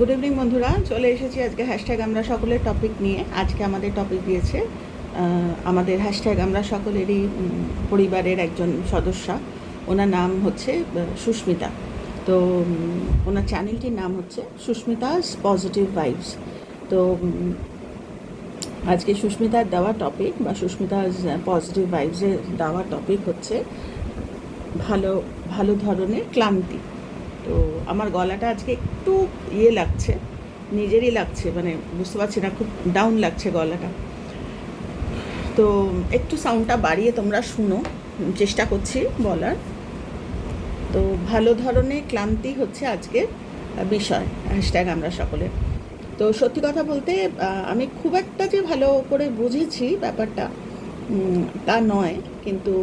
Good evening বন্ধুরা। চলে এসেছি আজকে হ্যাশট্যাগ আমরা সকলের টপিক নিয়ে। আজকে আমাদের টপিক দিয়েছে আমাদের হ্যাশট্যাগ আমরা সকলেরই পরিবারের একজন সদস্যা। ওনার নাম হচ্ছে সুস্মিতা। তো ওনার চ্যানেলটির নাম হচ্ছে সুস্মিতাস পজিটিভ ভাইবস। তো আজকে সুস্মিতার দেওয়া টপিক বা সুস্মিতাস পজিটিভ ভাইবসের দেওয়া টপিক হচ্ছে ভালো ভালো ধরনের ক্লান্তি। তো আমার গলাটা আজকে একটু ইয়ে লাগছে, নিজেরই লাগছে মানে বুঝতে পারছি না, খুব ডাউন লাগছে গলাটা। তো একটু সাউন্ডটা বাড়িয়ে তোমরা শুনো, চেষ্টা করছি বলার। তো ভালো ধরনের ক্লান্তি হচ্ছে আজকের বিষয় হ্যাশট্যাগ আমরা সকলে। তো সত্যি কথা বলতে আমি খুব একটা যে ভালো করে বুঝেছি ব্যাপারটা তা নয়, কিন্তু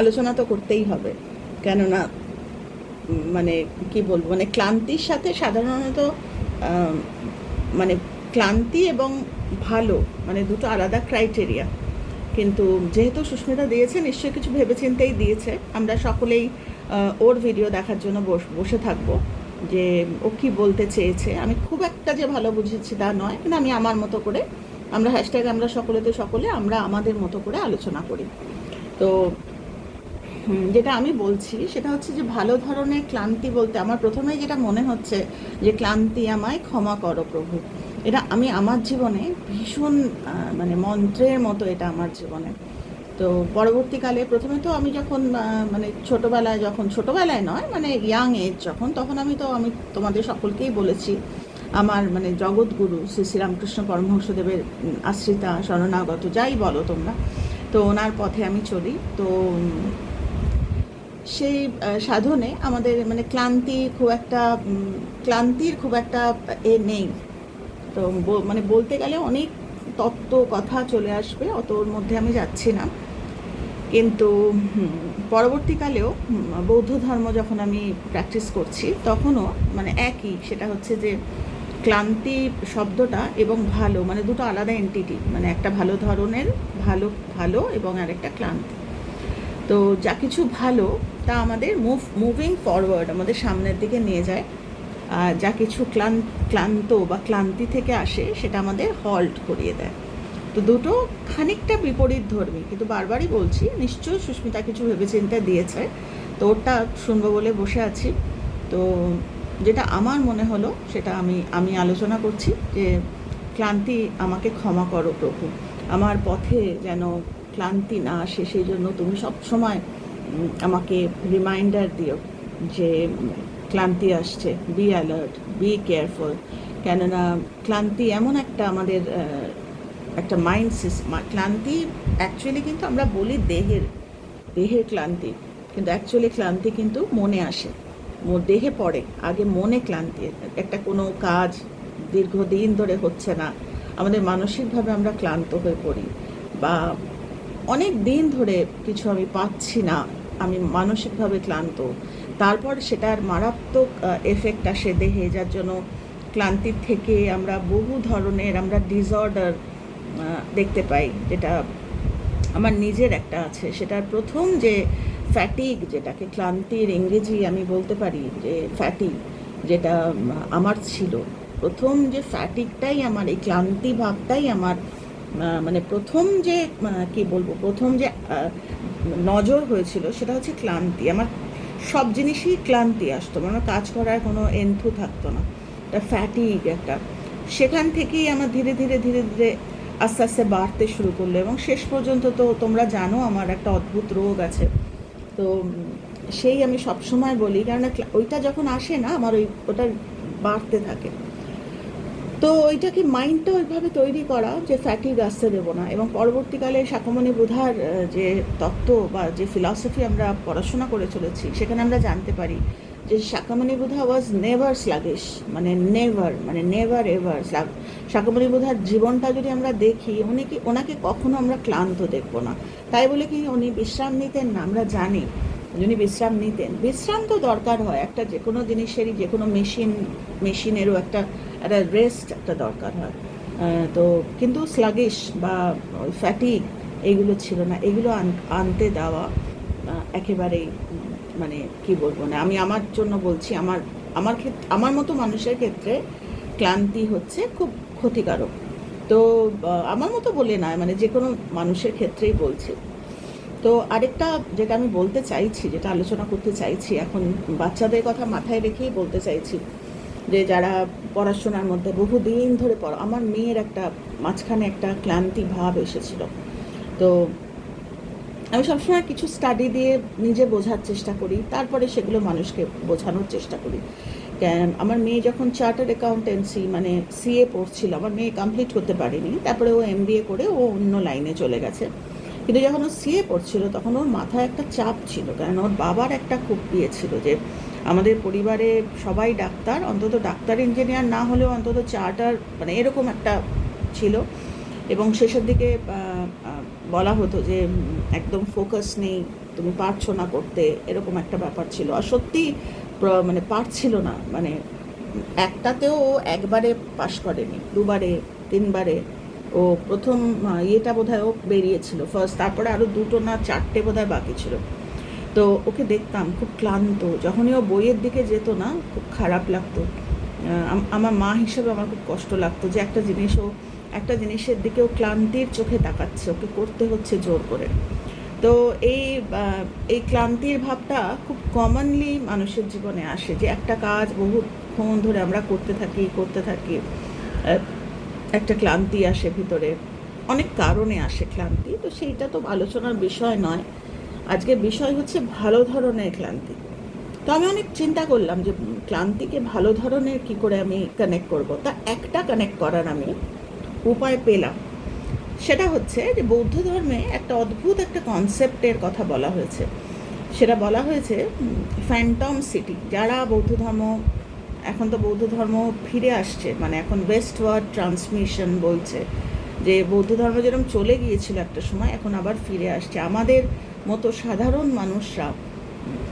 আলোচনা তো করতেই হবে। কেননা মানে কি বলব মানে ক্লান্তির সাথে সাধারণত মানে ক্লান্তি এবং ভালো মানে দুটো আলাদা ক্রাইটেরিয়া কিন্তু যেহেতু সুস্মিতা দিয়েছে, নিশ্চয়ই কিছু ভেবেচিন্তেই দিয়েছে, আমরা সকলেই ওর ভিডিও দেখার জন্য বস- থাকব, যে ও কি বলতে চেয়েছে। আমি খুব একটা যে ভালো বুঝেছি তা নয়, কিন্তু আমি আমার মতো করে, আমরা হ্যাশট্যাগ আমরা সকলেতে সকলে, আমরা আমাদের মতো করে আলোচনা করি। তো যেটা আমি বলছি, সেটা হচ্ছে যে ভালো ধরনের ক্লান্তি বলতে আমার প্রথমে যেটা মনে হচ্ছে যে ক্লান্তি আমায় ক্ষমা করো প্রভু। এটা আমি আমার জীবনে ভীষণ মানে মন্ত্রের মতো এটা আমার জীবনে। তো পরবর্তীকালে প্রথমে তো আমি যখন মানে ছোটোবেলায় যখন, ছোটোবেলায় নয় মানে ইয়াং এজ যখন, তখন আমি তো, আমি তোমাদের সকলকেই বলেছি, আমার মানে জগৎগুরু শ্রী শ্রীরামকৃষ্ণ পরমহংসদেবের আশ্রিতা, শরণাগত, যাই বলো তোমরা। তো ওনার পথে আমি চলি। তো সেই সাধনে আমাদের মানে ক্লান্তি খুব একটা ক্লান্তির খুব একটা এ নেই। তো মানে বলতে গেলে অনেক তত্ত্ব কথা চলে আসবে, অত ওর মধ্যে আমি যাচ্ছি না। কিন্তু পরবর্তীকালেও বৌদ্ধ ধর্ম যখন আমি প্র্যাকটিস করছি, তখনও মানে একই, সেটা হচ্ছে যে ক্লান্তি শব্দটা এবং ভালো মানে দুটো আলাদা এন্টিটি মানে একটা ভালো ধরনের, ভালো ভালো এবং আরেকটা ক্লান্তি। তো যা কিছু ভালো, তা আমাদের মুভ মুভিং ফরওয়ার্ড আমাদের সামনের দিকে নিয়ে যায়। আর যা কিছু ক্লান্ত ক্লান্ত বা ক্লান্তি থেকে আসে, সেটা আমাদের হল্ট করিয়ে দেয়। তো দুটো খানিকটা বিপরীত ধর্মী, কিন্তু বারবারই বলছি, নিশ্চয়ই সুস্মিতা কিছু ভেবেচিন্তে দিয়েছে। তো ওটা শুনব বলে বসে আছি। তো যেটা আমার মনে হলো, সেটা আমি আমি আলোচনা করছি যে, ক্লান্তি আমাকে ক্ষমা করো প্রভু। আমার পথে যেন ক্লান্তি না আসে, সেই জন্য তুমি সব সময় আমাকে রিমাইন্ডার দিও যে, ক্লান্তি আসছে বি অ্যালার্ট বি কেয়ারফুল কেননা ক্লান্তি এমন একটা আমাদের একটা মাইন্ড সিস্টেম ক্লান্তি অ্যাকচুয়ালি কিন্তু আমরা বলি দেহের দেহের ক্লান্তি। কিন্তু অ্যাকচুয়ালি ক্লান্তি কিন্তু মনে আসে দেহে পড়ে। আগে মনে ক্লান্তি, একটা কোনো কাজ দীর্ঘদিন ধরে হচ্ছে না। আমাদের মানসিকভাবে আমরা ক্লান্ত হয়ে পড়ি। বা অনেক দিন ধরে কিছু আমি পাচ্ছি না, আমি মানসিকভাবে ক্লান্ত। তারপর সেটার মারাত্মক এফেক্ট আসে দেহে, যার জন্য ক্লান্তির থেকে আমরা বহু ধরনের আমরা ডিসঅর্ডার দেখতে পাই, যেটা আমার নিজের একটা আছে। সেটার প্রথম যে ফ্যাটিক যেটাকে ক্লান্তির ইংরেজি আমি বলতে পারি যে ফ্যাটিক যেটা আমার ছিল। প্রথম যে ফ্যাটিকটাই আমার, এই ক্লান্তি ভাবটাই আমার মানে প্রথম যে কি বলব, প্রথম যে নজর হয়েছিল সেটা হচ্ছে ক্লান্তি। আমার সব জিনিসই ক্লান্তি আসতো মানে কাজ করার কোনো এন্থু থাকতো না। একটা ফ্যাটিক একটা। সেখান থেকেই আমার ধীরে ধীরে ধীরে ধীরে আস্তে আস্তে বাড়তে শুরু করল এবং শেষ পর্যন্ত তো তোমরা জানো আমার একটা অদ্ভুত রোগ আছে। তো সেই আমি সবসময় বলি কারণ ওইটা যখন আসে না, আমার ওই ওটা বাড়তে থাকে। তো ওইটাকে মাইন্ডটা ওইভাবে তৈরি করা যে ফ্যাটিক আসতে দেবো না এবং পরবর্তীকালে শাকমণি বুধার যে তত্ত্ব বা যে ফিলসফি আমরা পড়াশোনা করে চলেছি, সেখানে আমরা জানতে পারি যে Shakyamuni Buddha was never sluggish মানে নেভার মানে নেভার এভার স্লাগ শাকামণি বুধার জীবনটা যদি আমরা দেখি, উনি কি, ওনাকে কখনো আমরা ক্লান্ত দেখব না। তাই বলে কি, উনি বিশ্রাম নিতেন না, আমরা জানি উনি বিশ্রাম নিতেন। বিশ্রাম তো দরকার হয়, একটা যে কোনো জিনিসেরই যে কোনো মেশিন মেশিনেরও একটা একটা রেস্ট একটা দরকার হয়। তো কিন্তু স্লাগিশ বা ফ্যাটিক এইগুলো ছিল না। এগুলো আনতে দেওয়া একেবারেই মানে কি বলব না, আমি আমার জন্য বলছি, আমার আমার ক্ষেত্রে আমার মতো মানুষের ক্ষেত্রে ক্লান্তি হচ্ছে খুব ক্ষতিকারক। তো আমার মতো বলে না মানে যে কোনো মানুষের ক্ষেত্রেই বলছি। তো আরেকটা যেটা আমি বলতে চাইছি, যেটা আলোচনা করতে চাইছি, এখন বাচ্চাদের কথা মাথায় রেখেই বলতে চাইছি যে যারা পড়াশোনার মধ্যে বহুদিন ধরে পড়া, আমার মেয়ের একটা মাঝখানে একটা ক্লান্তি ভাব এসেছিল। তো আমি সবসময় কিছু স্টাডি দিয়ে নিজে বোঝার চেষ্টা করি, তারপরে সেগুলো মানুষকে বোঝানোর চেষ্টা করি। কেন, আমার মেয়ে যখন চার্টার্ড অ্যাকাউন্টেন্সি মানে সিএ পড়ছিল, আমার মেয়ে কমপ্লিট করতে পারেনি, তারপরে ও এম করে ও অন্য লাইনে চলে গেছে। কিন্তু যখন ও সিএ পড়ছিল, তখন ওর মাথায় একটা চাপ ছিল, কারণ ওর বাবার একটা খুব ইয়ে ছিল যে আমাদের পরিবারে সবাই ডাক্তার, অন্তত ডাক্তার ইঞ্জিনিয়ার না হলেও অন্তত চার্টার মানে এরকম একটা ছিল। এবং শেষের দিকে বলা হতো যে একদম ফোকাস নেই, তুমি পারছ না করতে। এরকম একটা ব্যাপার ছিল। আর সত্যি মানে পারছিল না। মানে একটাতেও ও একবারে পাশ করেনি, দুবারে, তিনবারে। ও প্রথম ইয়েটা বোধহয় ও বেরিয়েছিল ফার্স্ট তারপরে আরও দুটো না চারটে বোধহয় বাকি ছিল। তো ওকে দেখতাম, খুব ক্লান্ত। যখনই ও বইয়ের দিকে যেত না, খুব খারাপ লাগতো। আমার মা হিসেবে আমার খুব কষ্ট লাগতো যে একটা জিনিস ও, একটা জিনিসের দিকে ও ক্লান্তির চোখে তাকাচ্ছে, ওকে করতে হচ্ছে জোর করে। তো এই এই ক্লান্তির ভাবটা খুব কমনলি মানুষের জীবনে আসে যে একটা কাজ বহুক্ষণ ধরে আমরা করতে থাকি করতে থাকি একটা ক্লান্তি আসে ভিতরে। অনেক কারণে আসে ক্লান্তি, তো সেইটা তো আলোচনার বিষয় নয়। আজকে বিষয় হচ্ছে ভালো ধরনের ক্লান্তি। তো আমি অনেক চিন্তা করলাম যে ক্লান্তিকে ভালো ধরনের কি করে আমি কানেক্ট করব? তা একটা কানেক্ট করার আমি উপায় পেলাম। সেটা হচ্ছে যে বৌদ্ধ ধর্মে একটা অদ্ভুত একটা কনসেপ্টের কথা বলা হয়েছে। সেটা বলা হয়েছে ফ্যান্টম সিটি যারা বৌদ্ধ ধর্ম, এখন তো বৌদ্ধ ধর্ম ফিরে আসছে মানে এখন ওয়েস্টওয়ার্ড ট্রান্সমিশন বলছে। যে বৌদ্ধ ধর্ম যেরকম চলে গিয়েছিল একটা সময়, এখন আবার ফিরে আসছে। আমাদের মতো সাধারণ মানুষরা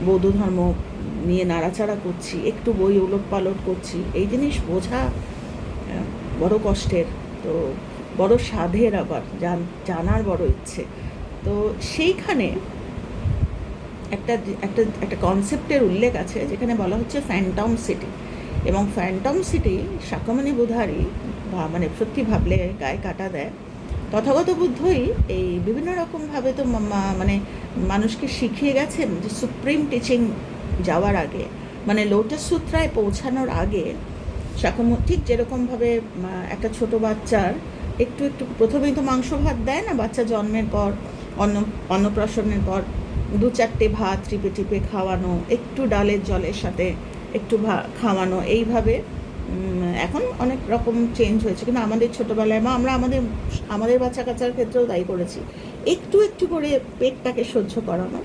বৌদ্ধ ধর্ম নিয়ে নাড়াচাড়া করছি, একটু বই উলট পালট করছি, এই জিনিস বোঝা বড় কষ্টের। তো বড় সাধের আবার, জান- জানার বড় ইচ্ছে। তো সেইখানে একটা একটা একটা কনসেপ্টের উল্লেখ আছে, যেখানে বলা হচ্ছে ফ্যান্টম সিটি এবং ফ্যান্টম সিটি শাকমণি বুধারি বা মানে সত্যি ভাবলে গায়ে কাটা দেয় তথাগত বুদ্ধই এই বিভিন্ন রকমভাবে তো মানে মানুষকে শিখিয়ে গেছেন যে সুপ্রিম টিচিং যাওয়ার আগে মানে লোটাস সূত্রায় পৌঁছানোর আগে শাকম ঠিক যেরকমভাবে একটা ছোট বাচ্চার একটু একটু, প্রথমেই তো মাংস ভাত দেয় না, বাচ্চা জন্মের পর, অন্ন, অন্নপ্রাশনের পর, দু চারটে ভাত টিপে টিপে খাওয়ানো, একটু ডালের জলের সাথে একটু খাওয়ানো, এইভাবে এখন অনেক রকম চেঞ্জ হয়েছে। কিন্তু আমাদের ছোটোবেলায় বা আমরা আমাদের আমাদের বাচ্চা কাচ্চার ক্ষেত্রেও তাই করেছি। একটু একটু করে পেটটাকে সহ্য করানো।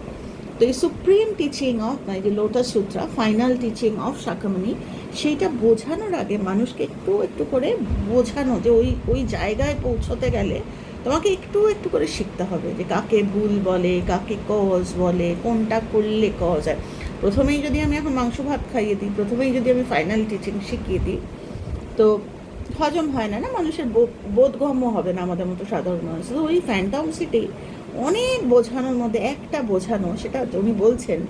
তো এই সুপ্রিম টিচিং অফ যে Lotus Sutra final teaching of Shakyamuni সেইটা বোঝানোর আগে মানুষকে একটু একটু করে বোঝানো যে ওই ওই জায়গায় পৌঁছতে গেলে তোমাকে একটু একটু করে শিখতে হবে যে কাকে ভুল বলে, কাকে কজ বলে, কোনটা করলে কজ হয়। প্রথমেই যদি আমি এখন মাংস ভাত খাইয়ে দিই, প্রথমেই যদি আমি ফাইনাল টিচিং শিখিয়ে দিই, তো হজম হয় না না? মানুষের বোধগম্য হবে না আমাদের মতো সাধারণ মানুষ। তো ওই ফ্যান্টম সিটি অনেক বোঝানোর মধ্যে একটা বোঝানো, সেটা উনি বলছেন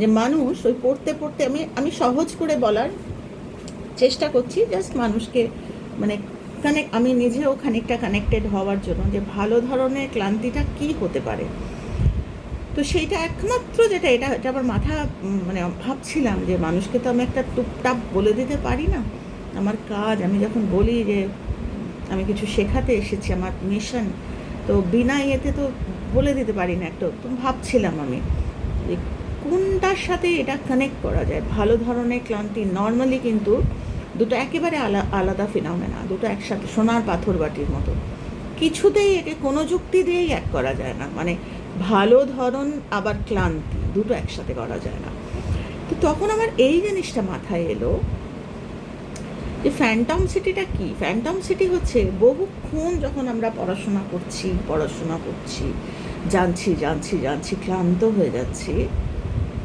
যে মানুষ ওই পড়তে পড়তে আমি আমি সহজ করে বলার চেষ্টা করছি জাস্ট মানুষকে মানে কানেক্ট আমি নিজেও খানিকটা কানেক্টেড হওয়ার জন্য যে ভালো ধরনের ক্লান্তিটা কি হতে পারে। তো সেইটা একমাত্র যেটা, এটা এটা আমার মাথা মানে ভাবছিলাম যে মানুষকে তো আমি একটা টুপটাপ বলে দিতে পারি না। আমার কাজ, আমি যখন বলি যে আমি কিছু শেখাতে এসেছি, আমার মিশন তো বিনা ইয়েতে তো বলে দিতে পারি না একটা। তো ভাবছিলাম আমি যে কোনটার সাথে এটা কানেক্ট করা যায়? ভালো ধরনের ক্লান্তি নর্মালি কিন্তু দুটো একেবারে আলা, আলাদা ফিনামেনা দুটো একসাথে সোনার পাথর বাটির মতো। কিছুতেই একে কোনো যুক্তি দিয়েই এক করা যায় না। মানে ভালো ধরন, আবার ক্লান্তি, দুটো একসাথে করা যায় না। তো তখন আমার এই জিনিসটা মাথায় এলো যে ফ্যান্টম সিটিটা কি? ফ্যান্টম সিটি হচ্ছে বহুক্ষণ যখন আমরা পড়াশোনা করছি পড়াশোনা করছি, জানছি জানছি জানছি, ক্লান্ত হয়ে যাচ্ছি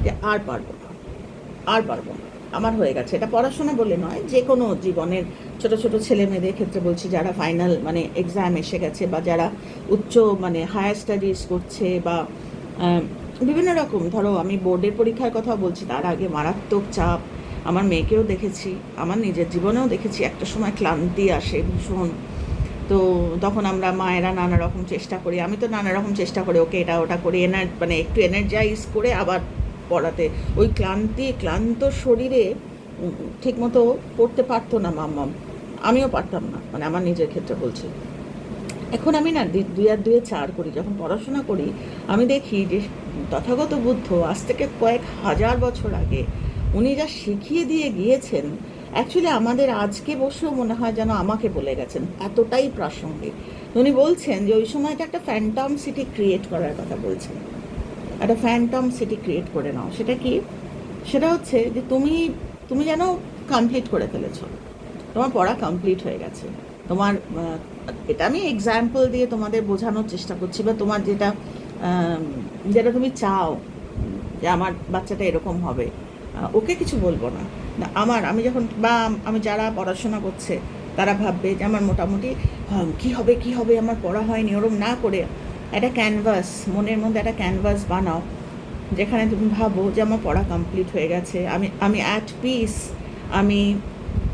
যে আর পারব না, আর পারব না। আমার হয়ে গেছে। এটা পড়াশোনা বলে নয়, যে কোনো জীবনের ছোট ছোট ছেলে মেয়েদের ক্ষেত্রে বলছি, যারা ফাইনাল মানে এক্সাম এসে গেছে বা যারা উচ্চ মানে হায়ার স্টাডিজ করছে বা বিভিন্ন রকম। ধরো আমি বোর্ডের পরীক্ষার কথা বলছি, তার আগে মারাত্মক চাপ। আমার মেয়েকেও দেখেছি, আমার নিজের জীবনেও দেখেছি, একটা সময় ক্লান্তি আসে ভীষণ। তো তখন আমরা মায়েরা নানা রকম চেষ্টা করি। আমি তো নানা রকম চেষ্টা করি, ওকে এটা ওটা করি, এনার মানে একটু এনার্জাইজ করে আবার পড়াতে। ওই ক্লান্তি, ক্লান্ত শরীরে ঠিকমতো পড়তে পারতো না মাম্মাম। আমিও পারতাম না মানে আমার নিজের ক্ষেত্রে বলছি। এখন আমি না দুই আর দুয়ে চার করি, যখন পড়াশোনা করি, আমি দেখি যে তথাগত বুদ্ধ আজ থেকে কয়েক হাজার বছর আগে উনি যা শিখিয়ে দিয়ে গিয়েছেন অ্যাকচুয়ালি আমাদের আজকে বসেও মনে হয় যেন আমাকে বলে গেছেন, এতটাই প্রাসঙ্গিক। উনি বলছেন যে ওই সময়টা একটা ফ্যান্টম সিটি ক্রিয়েট করার কথা বলছেন। একটা ফ্যান্টম সিটি ক্রিয়েট করে নাও। সেটা কি? সেটা হচ্ছে যে তুমি তুমি যেন কমপ্লিট করে ফেলেছো। তোমার পড়া কমপ্লিট হয়ে গেছে। তোমার এটা আমি এক্সাম্পল দিয়ে তোমাদের বোঝানোর চেষ্টা করছি বা তোমার যেটা যেটা তুমি চাও যে আমার বাচ্চাটা এরকম হবে ওকে কিছু বলব না। আমার, আমি যখন, বা আমি যারা পড়াশোনা করছে, তারা ভাববে যে আমার মোটামুটি কি হবে কি হবে, আমার পড়া হয়নি, ওরম না করে একটা ক্যানভাস মনের মধ্যে একটা ক্যানভাস বানাও, যেখানে তুমি ভাবো যে আমার পড়া কমপ্লিট হয়ে গেছে, আমি আমি অ্যাট পিস আমি,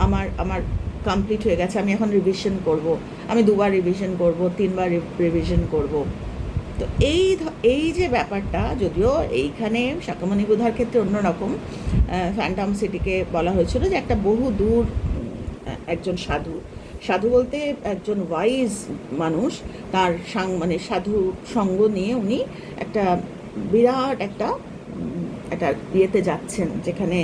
আমার আমার কমপ্লিট হয়ে গেছে, আমি এখন রিভিশন করব, আমি দুবার রিভিশন করব, তিনবার রিভিশন করব। তো এই এই যে ব্যাপারটা, যদিও এইখানে শাকামণি বোধার ক্ষেত্রে অন্যরকম ফ্যান্টাম সিটিকে বলা হয়েছিল যে একটা বহু দূর একজন সাধু সাধু বলতে একজন ওয়াইজ মানুষ। তার সাং মানে সাধু সঙ্গ নিয়ে উনি একটা বিরাট একটা একটা ইয়েতে যাচ্ছেন, যেখানে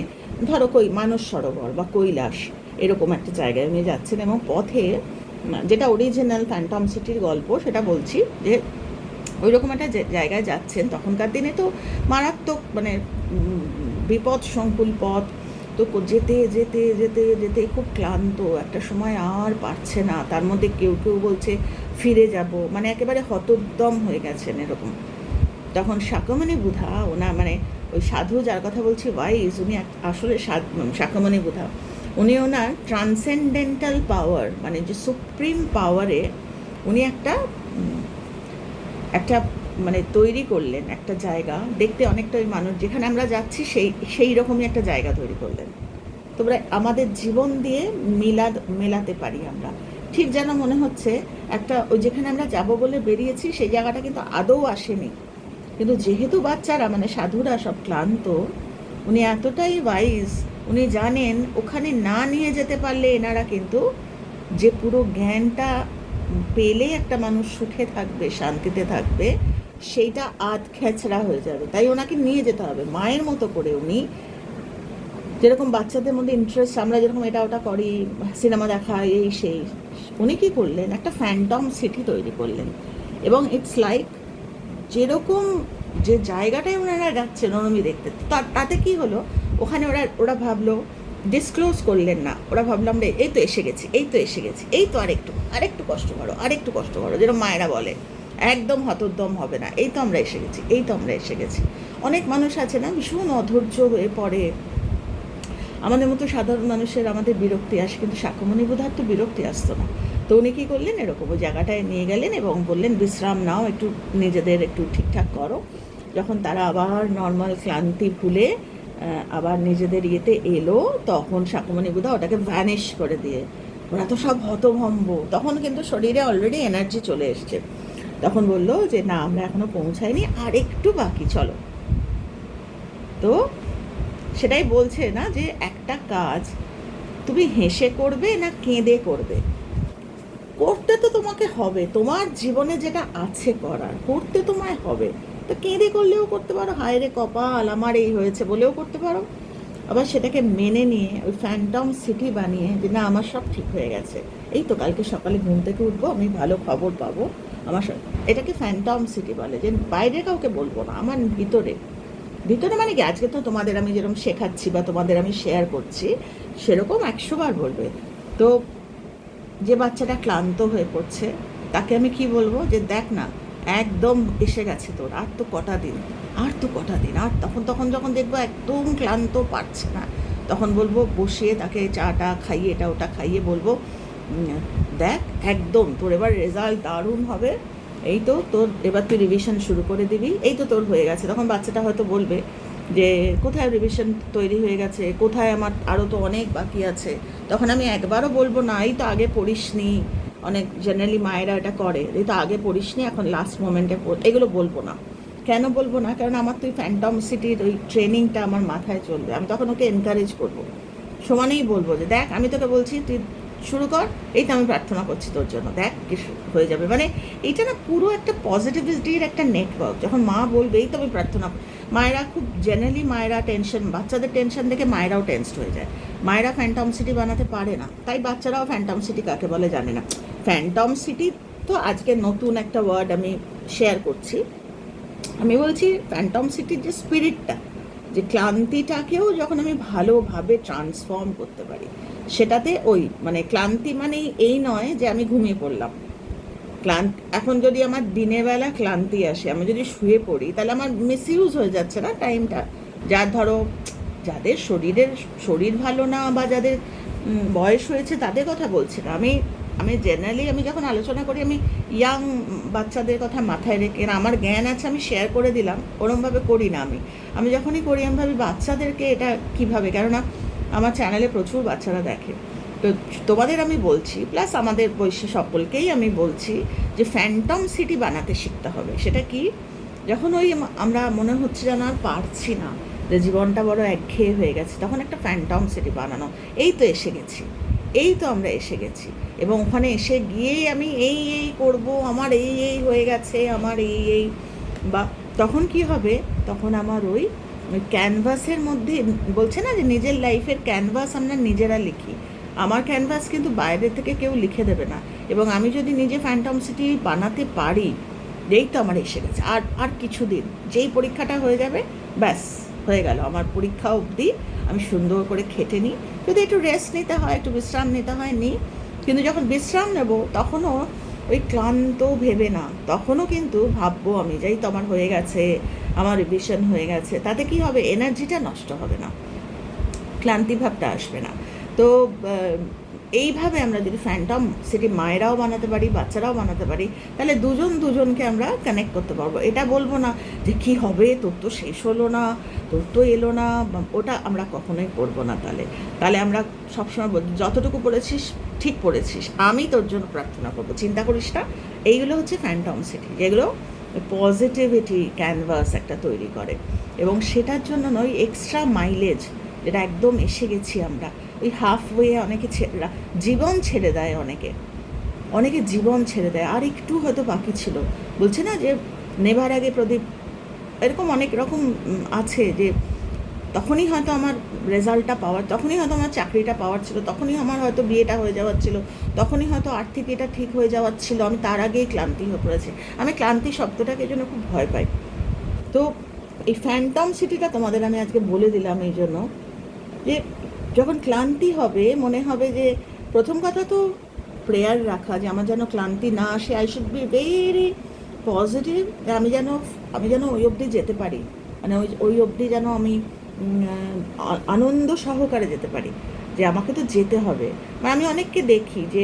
ধরো কই, মানস সরোবর বা কৈলাস, এরকম একটা জায়গায় উনি যাচ্ছেন এবং পথে, যেটা অরিজিনাল ফ্যান্টম সিটির গল্প, সেটা বলছি যে ওই রকম একটা জায়গায় যাচ্ছেন। তখনকার দিনে তো মারাত্মক মানে বিপদ সংকুল পথ তো যেতে যেতে যেতে যেতে খুব ক্লান্ত। একটা সময় আর পারছে না। তার মধ্যে কেউ কেউ বলছে, ফিরে যাব। মানে একেবারে হতোদ্যম হয়ে গেছেন এরকম। তখন শাকমণি বুধা, ওনা মানে ওই সাধু যার কথা বলছি ওয়াইজ উনি আসলে শাকমণি বুধা, উনি ওনার ট্রান্সেন্ডেন্টাল পাওয়ার মানে যে সুপ্রিম পাওয়ারে উনি একটা একটা মানে তৈরি করলেন একটা জায়গা, দেখতে অনেকটা ওই মানুষ, যেখানে আমরা যাচ্ছি সেই সেই রকমই একটা জায়গা তৈরি করলেন। তোমরা আমাদের জীবন দিয়ে মিলাদ, মেলাতে পারি আমরা। ঠিক যেন মনে হচ্ছে একটা, ওই যেখানে আমরা যাব বলে বেরিয়েছি, সেই জায়গাটা কিন্তু আদৌ আসেনি। কিন্তু যেহেতু বাচ্চারা মানে সাধুরা সব ক্লান্ত, উনি এতটাই ওয়াইজ উনি জানেন ওখানে না নিয়ে যেতে পারলে এনারা কিন্তু যে পুরো জ্ঞানটা পেলে একটা মানুষ সুখে থাকবে, শান্তিতে থাকবে সেইটা আধ খেচড়া হয়ে যাবে। তাই ওনাকে নিয়ে যেতে হবে। মায়ের মতো করে উনি যেরকম বাচ্চাদের মধ্যে ইন্টারেস্ট আমরা যেরকম এটা ওটা করি, সিনেমা দেখা, এই সেই। উনি কী করলেন? একটা ফ্যান্টম সিটি তৈরি করলেন। এবং ইটস লাইক যেরকম যে জায়গাটায় ওনারা যাচ্ছেন অনুমি দেখতে। তা- তাতে কি হলো? ওখানে ওরা ওরা ভাবলো ডিসক্লোজ করলেন না। ওরা ভাবলাম রে এই তো এসে গেছি, এই তো এসে গেছি, এই তো আরেকটু আরেকটু কষ্ট করো, আরেকটু কষ্ট করো যেরকম মায়েরা বলে। একদম হতোদ্যম হবে না। এই তো আমরা এসে গেছি, এই তো আমরা এসে গেছি। অনেক মানুষ আছে না, ভীষণ অধৈর্য হয়ে পড়ে। আমাদের মতো সাধারণ মানুষের আমাদের বিরক্তি আসে, কিন্তু শাকমণি বোধার তো বিরক্তি আসতো না। তো উনি কী করলেন, এরকম ওই জায়গাটায় নিয়ে গেলেন এবং বললেন, বিশ্রাম নাও, একটু নিজেদের একটু ঠিকঠাক করো। যখন তারা আবার নর্মাল ক্লান্তি ভুলে আবার নিজেদের ইয়েতে এলো, তখন শাকমণি বুধা ওটাকে ভ্যানিশ করে দিয়ে, ওরা তো সব হতভম্ব। তখন কিন্তু শরীরে অলরেডি এনার্জি চলে এসছে। তখন বলল যে, না, আমরা এখনও পৌঁছাইনি, আর একটু বাকি, চলো। তো সেটাই বলছে না যে, একটা কাজ, তুমি হেসে করবে না কেঁদে করবে? করতে তো তোমাকে হবে, তোমার জীবনে যেটা আছে করার, করতে তোমায় হবে। তো কেঁদে করলেও করতে পারো, হায় রে কপাল, আমার এই হয়েছে বলেও করতে পারো। আবার সেটাকে মেনে নিয়ে, ওই ফ্যান্টম সিটি বানিয়ে, যে, না, আমার সব ঠিক হয়ে গেছে। এই তো কালকে সকালে ঘুম থেকে উঠবো, আমি ভালো খবর পাবো। আমার এটাকে ফ্যান্টম সিটি বলে, যে বাইরে কাউকে বলব না, আমার ভিতরে। ভিতরে মানে কি? আজকে তো তোমাদের আমি যেরকম শেখাচ্ছি বা তোমাদের আমি শেয়ার করছি, সেরকম একশো বার বলবে। তো যে বাচ্চাটা ক্লান্ত হয়ে পড়ছে, তাকে আমি কি বলব? যে দেখ না, একদম এসে গেছে তোর, আর তো কটা দিন, আর তো কটা দিন, আর তখন তখন যখন দেখব একদম ক্লান্ত পারছে না, তখন বলব বসিয়ে তাকে চাটা খাইয়ে, এটা ওটা খাইয়ে বলব দেখ, একদম, তোর এবার রেজাল্ট দারুণ হবে। এই তো, তোর এবার তুই রিভিশন শুরু করে দিবি। এই তো তোর হয়ে গেছে। তখন বাচ্চাটা হয়তো বলবে যে, কোথায় রিভিশন তৈরি হয়ে গেছে? কোথায় আমার আরও তো অনেক বাকি আছে? তখন আমি একবারও বলব, না, এই তো আগে পড়িসনি। অনেক জেনারেলি মায়েরা এটা করে, এই তো আগে পড়িসনি, এখন লাস্ট মোমেন্টে এগুলো বলব না। কেন বলব না? কারণ আমার তো ওই ফ্যান্টম সিটির ওই ট্রেনিংটা আমার মাথায় চলবে। আমি তখন ওকে এনকারেজ করব। সমানেই বলব যে, দেখ, আমি তোকে বলছি, তুই শুরু কর, এই তো আমি প্রার্থনা করছি তোর জন্য, দেখ কি শু- হয়ে যাবে। মানে এইটা না পুরো একটা পজিটিভিটির একটা নেটওয়ার্ক যখন মা বলবে, এই তো আমি প্রার্থনা মায়েরা খুব জেনারেলি মায়েরা টেনশন বাচ্চাদের টেনশন দেখে মায়েরাও টেনসড হয়ে যায়। মায়েরা ফ্যান্টম সিটি বানাতে পারে না, তাই বাচ্চারাও ফ্যান্টম সিটি কাকে বলে জানে না। ফ্যান্টম সিটি তো আজকে নতুন একটা ওয়ার্ড আমি শেয়ার করছি। আমি বলছি ফ্যান্টম সিটির যে স্পিরিটটা যে ক্লান্তিটাকেও যখন আমি ভালোভাবে ট্রান্সফর্ম করতে পারি সেটাতে ওই মানে ক্লান্তি মানে এই নয় যে আমি ঘুমিয়ে পড়লাম। ক্লান্ত, এখন যদি আমার দিনের বেলা ক্লান্তি আসে, আমি যদি শুয়ে পড়ি, তাহলে আমার মিসইউজ হয়ে যাচ্ছে না টাইমটা। যার ধরো, যাদের শরীরের, শরীর ভালো না বা যাদের বয়স হয়েছে তাদের কথা বলছি না। আমি আমি জেনারেলি আমি যখন আলোচনা করি, আমি ইয়াং বাচ্চাদের কথা মাথায় রেখে আমার জ্ঞান আছে আমি শেয়ার করে দিলাম, ওরমভাবে করি না আমি। আমি যখনই করি, আমি ভাবি বাচ্চাদেরকে এটা কীভাবে, কেননা আমার চ্যানেলে প্রচুর বাচ্চারা দেখে। তো তোমাদের আমি বলছি প্লাস আমাদের বৈশ্য সকলকেই আমি বলছি যে ফ্যান্টম সিটি বানাতে শিখতে হবে। সেটা কি? যখন ওই আমরা মনে হচ্ছে যেন আর পারছি না, যে জীবনটা বড় একঘেয়ে হয়ে গেছে, তখন একটা ফ্যান্টম সিটি বানানো। এই তো এসে গেছি। এই তো আমরা এসে গেছি। এবং ওখানে এসে গিয়েই আমি এই এই করব, আমার এই এই হয়ে গেছে, আমার এই এই। বা তখন কি হবে? তখন আমার ওই ওই ক্যানভাসের মধ্যে, বলছে না যে নিজের লাইফের ক্যানভাস আমরা নিজেরা লিখি। আমার ক্যানভাস কিন্তু বাইরে থেকে কেউ লিখে দেবে না। এবং আমি যদি নিজে ফ্যান্টম সিটি বানাতে পারি, এই তো আমার এসে গেছে। আর আর কিছুদিন, যেই পরীক্ষাটা হয়ে যাবে, ব্যাস, হয়ে গেল। আমার পরীক্ষা অবধি আমি সুন্দর করে খেটে নিই। যদি একটু রেস্ট নিতে হয়, একটু বিশ্রাম নিতে হয়, নিই। কিন্তু যখন বিশ্রাম নেব, তখনও ওই ক্লান্ত ভেবে না। তখনও কিন্তু ভাববো আমি যাই তো আমার হয়ে গেছে, আমার রিভিশন হয়ে গেছে। তাতে কি হবে? এনার্জিটা নষ্ট হবে না। ক্লান্তি ভাবটা আসবে না। তো এইভাবে আমরা যদি ফ্যান্টম সেটি মায়েরাও বানাতে পারি, বাচ্চারাও বানাতে পারি, তাহলে দুজন দুজনকে আমরা কানেক্ট করতে পারব। এটা বলব না যে কি হবে? তোর তো শেষ হলো না, তোর তো এলো না ওটা আমরা কখনোই করব না তাহলে। তাহলে আমরা সবসময় বলি যতটুকু পড়েছিস ঠিক পড়েছিস। আমি তোর জন্য প্রার্থনা করব। চিন্তা করিস না। এইগুলো হচ্ছে ফ্যান্টম সিটি যেগুলো পজিটিভিটি ক্যানভাস একটা তৈরি করে। এবং সেটার জন্য নয় এক্সট্রা মাইলেজ যেটা একদম এসে গেছি আমরা। ওই হাফ ওয়ে অনেকে জীবন ছেড়ে দেয় অনেকে। অনেকে জীবন ছেড়ে দেয়। আর একটু হয়তো বাকি ছিল। বলছে না যে, নেবার আগে প্রদীপ, এরকম অনেক রকম আছে যে, তখনই হয়তো আমার রেজাল্টটা পাওয়ার, তখনই হয়তো আমার চাকরিটা পাওয়ার ছিল, তখনই আমার হয়তো বিয়েটা হয়ে যাওয়ার ছিল, তখনই হয়তো আর্থিক এটা ঠিক হয়ে যাওয়ার ছিল, আমি তার আগেই ক্লান্তি হয়ে পড়েছি। আমি ক্লান্তি শব্দটাকে জন্য খুব ভয় পাই। তো এই ফ্যান্টম সিটিটা তোমাদের আমি আজকে বলে দিলাম এই জন্য, যে যখন ক্লান্তি হবে, মনে হবে যে প্রথম কথা তো প্রেয়ার রাখা, যে আমার যেন ক্লান্তি না আসে I should be very positive আমি যেন আমি যেন ওই অবধি যেতে পারি। মানে ওই ওই অবধি যেন আমি আনন্দ সহকারে যেতে পারি, যে আমাকে তো যেতে হবে। মানে আমি অনেককে দেখি যে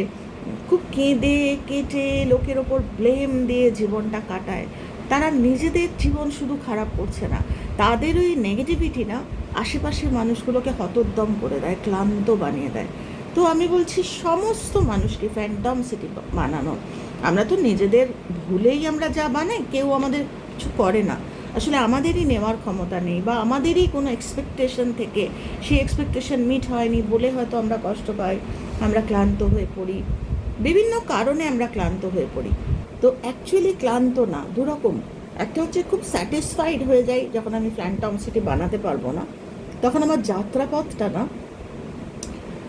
খুব কেঁদে, কেটে লোকের ওপর ব্লেম দিয়ে জীবনটা কাটায়। তারা নিজেদের জীবন শুধু খারাপ করছে না, তাদের ওই নেগেটিভিটি না আশেপাশের মানুষগুলোকে হতোদ্দম করে দেয়, ক্লান্ত বানিয়ে দেয়। তো আমি বলছি সমস্ত মানুষকে ফ্যান্টম সিটি বানানো। আমরা তো নিজেদের ভুলেই আমরা যা বানাই, কেউ আমাদের কিছু করে না। আসলে আমাদেরই নেওয়ার ক্ষমতা নেই বা আমাদেরই কোনো এক্সপেকটেশন থেকে সেই এক্সপেকটেশন মিট হয়নি বলে হয়তো আমরা কষ্ট পাই, আমরা ক্লান্ত হয়ে পড়ি। বিভিন্ন কারণে আমরা ক্লান্ত হয়ে পড়ি। তো অ্যাকচুয়ালি ক্লান্ত না, দুরকম। একটা হচ্ছে খুব স্যাটিসফাইড হয়ে যাই যখন আমি ফ্যান্টম সিটি বানাতে পারব না। তখন আমার যাত্রাপথটা না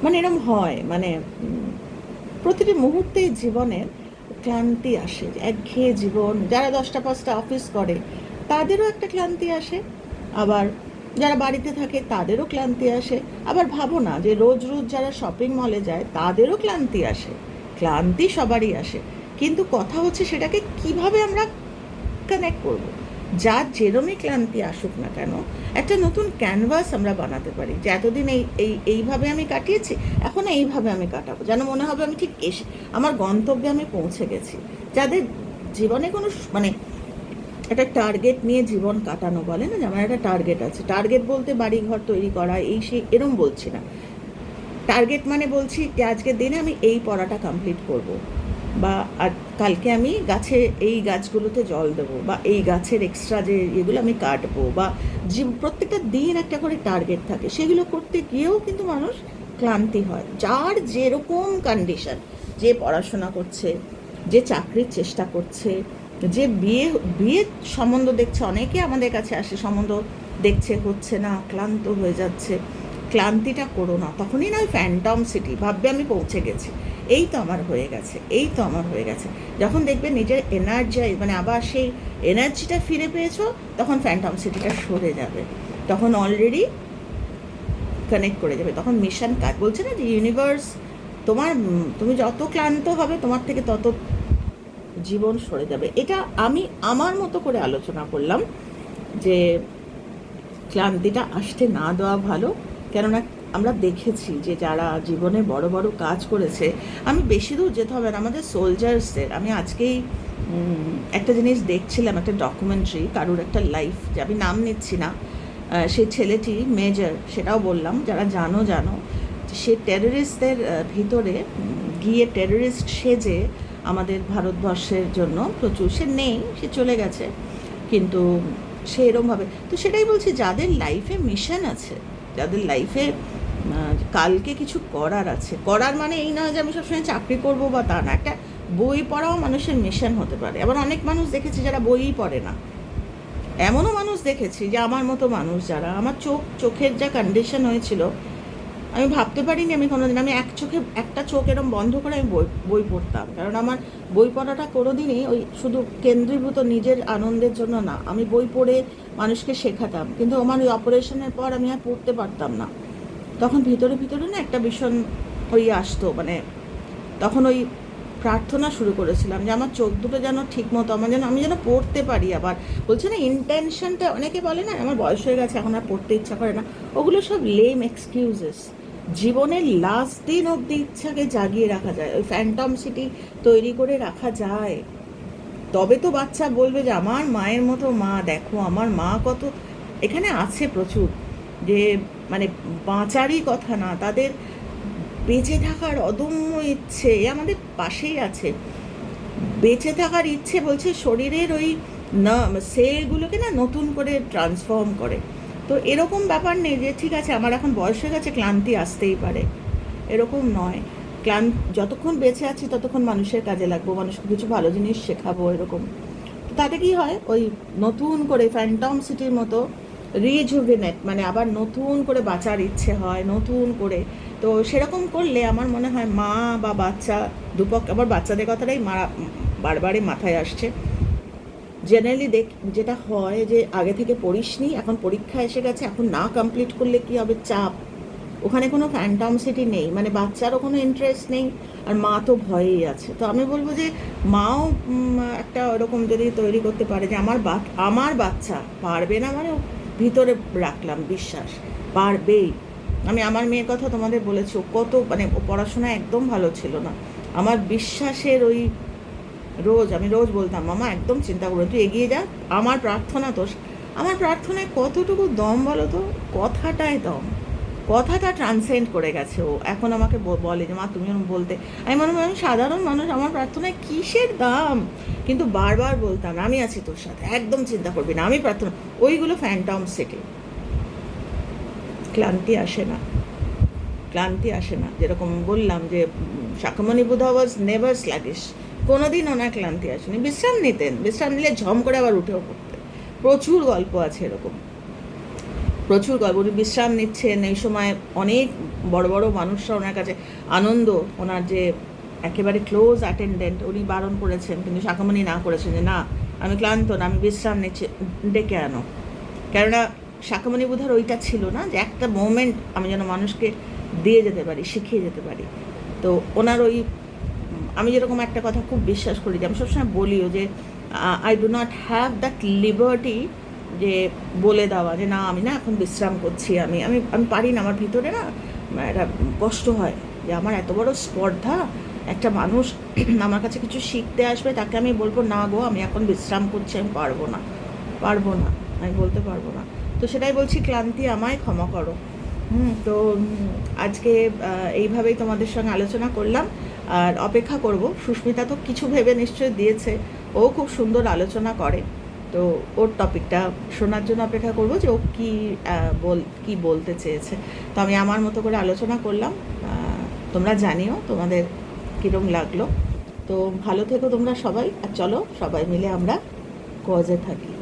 মানে এরম হয় মানে প্রতিটি মুহূর্তে জীবনের ক্লান্তি আসে, একঘেয়ে জীবন। যারা দশটা পাঁচটা অফিস করে তাদেরও একটা ক্লান্তি আসে। আবার যারা বাড়িতে থাকে, তাদেরও ক্লান্তি আসে। আবার ভাবো না যে রোজ রোজ যারা শপিং মলে যায়, তাদেরও ক্লান্তি আসে। ক্লান্তি সবারই আসে। কিন্তু কথা হচ্ছে সেটাকে কীভাবে আমরা কানেক্ট করব? যার যেরমই ক্লান্তি আসুক না কেন, একটা নতুন ক্যানভাস আমরা বানাতে পারি। যে এতদিন এই এই, এইভাবে আমি কাটিয়েছি, এখন এইভাবে আমি কাটাবো। যেন মনে হবে আমি ঠিক এসে, আমার গন্তব্যে আমি পৌঁছে গেছি। যাদের জীবনে কোনো মানে একটা টার্গেট নিয়ে জীবন কাটানো বলে না যে আমার একটা টার্গেট আছে। টার্গেট বলতে বাড়ি ঘর তৈরি করা, এই সেই এরম বলছি না। টার্গেট মানে বলছি যে আজকের দিনে আমি এই পড়াটা কমপ্লিট করব, বা আর কালকে আমি গাছে এই গাছগুলোতে জল দেবো, বা এই গাছের এক্সট্রা যে এগুলো আমি কাটবো, বা প্রত্যেকটা দিন একটা করে টার্গেট থাকে। সেগুলো করতে গিয়েও কিন্তু মানুষ ক্লান্তি হয়। যার যেরকম কন্ডিশন যে পড়াশোনা করছে, যে চাকরির চেষ্টা করছে যে বিয়ে বিয়ের সম্বন্ধ দেখছে, অনেকে আমাদের কাছে আসে, সম্বন্ধ দেখছে, হচ্ছে না, ক্লান্ত হয়ে যাচ্ছে, ক্লান্তিটা করো না, তখনই না ফ্যান্টম সিটি ভাববে আমি পৌঁছে গেছি। এই তো আমার হয়ে গেছে, এই তো আমার হয়ে গেছে। যখন দেখবে নিজের এনার্জাই মানে আবার সেই এনার্জিটা ফিরে পেয়েছ, তখন ফ্যান্টম সিটিটা সরে যাবে। তখন অলরেডি কানেক্ট করে যাবে। তখন মিশন কাজ, বলছে না যে ইউনিভার্স তোমার, তুমি যত ক্লান্ত হবে, তোমার থেকে তত জীবন সরে যাবে। এটা আমি আমার মতো করে আলোচনা করলাম যে ক্লান্তিটা আসতে না দেওয়া ভালো, কেননা আমরা দেখেছি যে যারা জীবনে বড় বড় কাজ করেছে, আমি বেশি দূর যেতে হবে না, আমাদের সোলজার্সদের আমি আজকেই একটা জিনিস দেখছিলাম, একটা ডকুমেন্টারি কারুর একটা লাইফ যে আমি নাম নিচ্ছি না। সেই ছেলেটি মেজর সেটাও বললাম, যারা জানো জানো সে টেররিস্টদের ভিতরে গিয়ে টেররিস্ট সেজে আমাদের ভারতবর্ষের জন্য প্রচুর, সে নেই, সে চলে গেছে। কিন্তু সে এরমভাবে, তো সেটাই বলছি, যাদের লাইফে মিশন আছে, যাদের লাইফে কালকে কিছু করার আছে, করার মানে এই নয় যে আমি সবসময় চাকরি করব বা তা না, একটা বই পড়াও মানুষের মিশন হতে পারে। আবার অনেক মানুষ দেখেছি যারা বইই পড়ে না। এমনও মানুষ দেখেছি যে আমার মতো মানুষ যারা, আমার চোখ, চোখের যা কন্ডিশন হয়েছিল আমি ভাবতে পারিনি আমি কোনোদিন। আমি এক চোখে, একটা চোখ এরম বন্ধ করে আমি বই বই পড়তাম। কারণ আমার বই পড়াটা কোনোদিনই ওই শুধু কেন্দ্রীভূত নিজের আনন্দের জন্য না, আমি বই পড়ে মানুষকে শেখাতাম। কিন্তু আমার ওই অপারেশনের পর আমি আর পড়তে পারতাম না। তখন ভিতরে ভিতরে না একটা ভীষণ ওই আসতো মানে তখন ওই প্রার্থনা শুরু করেছিলাম যে আমার চোখ দুটো যেন ঠিক মতো আমার যেন, আমি যেন পড়তে পারি আবার। বলছে না ইন্টেনশনটা অনেকে বলে না, আমার বয়স হয়ে গেছে, এখন আর পড়তে ইচ্ছা করে না। ওগুলো সব লেম এক্সকিউজেস জীবনের লাস্ট দিন অব্দি ইচ্ছাকে জাগিয়ে রাখা যায়। ওই ফ্যান্টম সিটি তৈরি করে রাখা যায়। তবে তো বাচ্চা বলবে যে, আমার মায়ের মতো মা, দেখো আমার মা কত এখানে আছে প্রচুর। যে মানে বাঁচারই কথা না, তাদের বেঁচে থাকার অদম্য ইচ্ছে এ আমাদের পাশেই আছে। বেঁচে থাকার ইচ্ছে বলছে শরীরের ওই না সেলগুলোকে না নতুন করে ট্রান্সফর্ম করে। তো এরকম ব্যাপার নেই যে ঠিক আছে, আমার এখন বয়স হয়ে গেছে, ক্লান্তি আসতেই পারে। এরকম নয়। ক্লান্ত যতক্ষণ বেঁচে আছি, ততক্ষণ মানুষের কাজে লাগবো, মানুষকে কিছু ভালো জিনিস শেখাবো, এরকম। তাতে কি হয়? ওই নতুন করে ফ্যান্টম সিটির মতো রিজুভিনেট মানে আবার নতুন করে বাঁচার ইচ্ছে হয়, নতুন করে। তো সেরকম করলে আমার মনে হয় মা বা বাচ্চা, দুপক্ষ আবার বাচ্চাদের কথাটাই মারা, বারবারই মাথায় আসছে। জেনারেলি দেখ, যেটা হয় যে আগে থেকে পড়িসনি, এখন পরীক্ষা এসে গেছে, এখন না কমপ্লিট করলে কি হবে? চাপ। ওখানে কোনো ফ্যান্টম সিটি নেই মানে বাচ্চারও কোনো ইন্টারেস্ট নেই, আর মা তো ভয়েই আছে। তো আমি বলব যে মাও একটা ওরকম যদি তৈরি করতে পারে যে আমার বা আমার বাচ্চা পারবে না মানে ভিতরে রাখলাম বিশ্বাস, পারবেই। আমি, আমার মেয়ের কথা তোমাদের বলেছি কত মানে পড়াশোনা একদম ভালো ছিল না। আমার বিশ্বাসের ওই রোজ আমি রোজ বলতাম মামা একদম চিন্তা করো তুই এগিয়ে যা আমার প্রার্থনা তো আমার প্রার্থনায় কতটুকু দম বলো তো? কথাটায় দম। কথাটা ট্রান্সেন্ড করে গেছে ও। এখন আমাকে বলে যে মা তুমি বলতে। আমি মনে আমি সাধারণ মানুষ আমার প্রার্থনায় কিসের দাম? কিন্তু বারবার বলতাম আমি আছি তোর সাথে একদম চিন্তা করবি না আমি প্রার্থনা ওইগুলো ফ্যান্টম সিটি ক্লান্তি আসে না। ক্লান্তি আসে না। যেরকম বললাম যে উম, শাখামণি বুধা ওয়াজ নেভার স্ল্যাগিশ কোনোদিন ওনার ক্লান্তি আসেনি। বিশ্রাম নিতেন। বিশ্রাম নিলে ঝম করে আবার উঠেও পড়তেন। প্রচুর গল্প আছে এরকম। প্রচুর গল্প। উনি বিশ্রাম নিচ্ছেন। এই সময় অনেক বড় বড় মানুষরা ওনার কাছে আনন্দ, ওনার যে একেবারে ক্লোজ অ্যাটেন্ডেন্ট উনি বারণ করেছেন, কিন্তু শাখামণি না করেছেন যে, না, আমি ক্লান্ত না, আমি বিশ্রাম নিচ্ছি। ডেকে আনো কেননা শাখামণি বোধার ওইটা ছিল না যে, একটা মোমেন্ট আমি যেন মানুষকে দিয়ে যেতে পারি, শিখিয়ে যেতে পারি। তো ওনার ওই আমি যেরকম একটা কথা খুব বিশ্বাস করি যে আমি সবসময় বলিও যে I do not have that liberty যে বলে দেওয়া, যে না, আমি না এখন বিশ্রাম করছি আমি। আমি আমি পারি না, আমার ভিতরে না একটা কষ্ট হয় যে আমার এত বড় স্পর্ধা, একটা মানুষ আমার কাছে কিছু শিখতে আসবে, তাকে আমি বলব, না গো, আমি এখন বিশ্রাম করছি, আমি পারব না। পারব না, আমি বলতে পারব না। তো সেটাই বলছি, ক্লান্তি আমায় ক্ষমা করো। হুম, তো আজকে এইভাবেই তোমাদের সঙ্গে আলোচনা করলাম। আর অপেক্ষা করব। সুস্মিতা তো কিছু ভেবে নিশ্চয়ই দিয়েছে। ও খুব সুন্দর আলোচনা করে। তো ওর টপিকটা শোনার জন্য অপেক্ষা করব যে ও কী বল, কী বলতে চেয়েছে। তো আমি আমার মতো করে আলোচনা করলাম। তোমরা জানিও তোমাদের কীরকম লাগল। তো ভালো থেকো তোমরা সবাই। আর চলো সবাই মিলে আমরা কজে থাকি।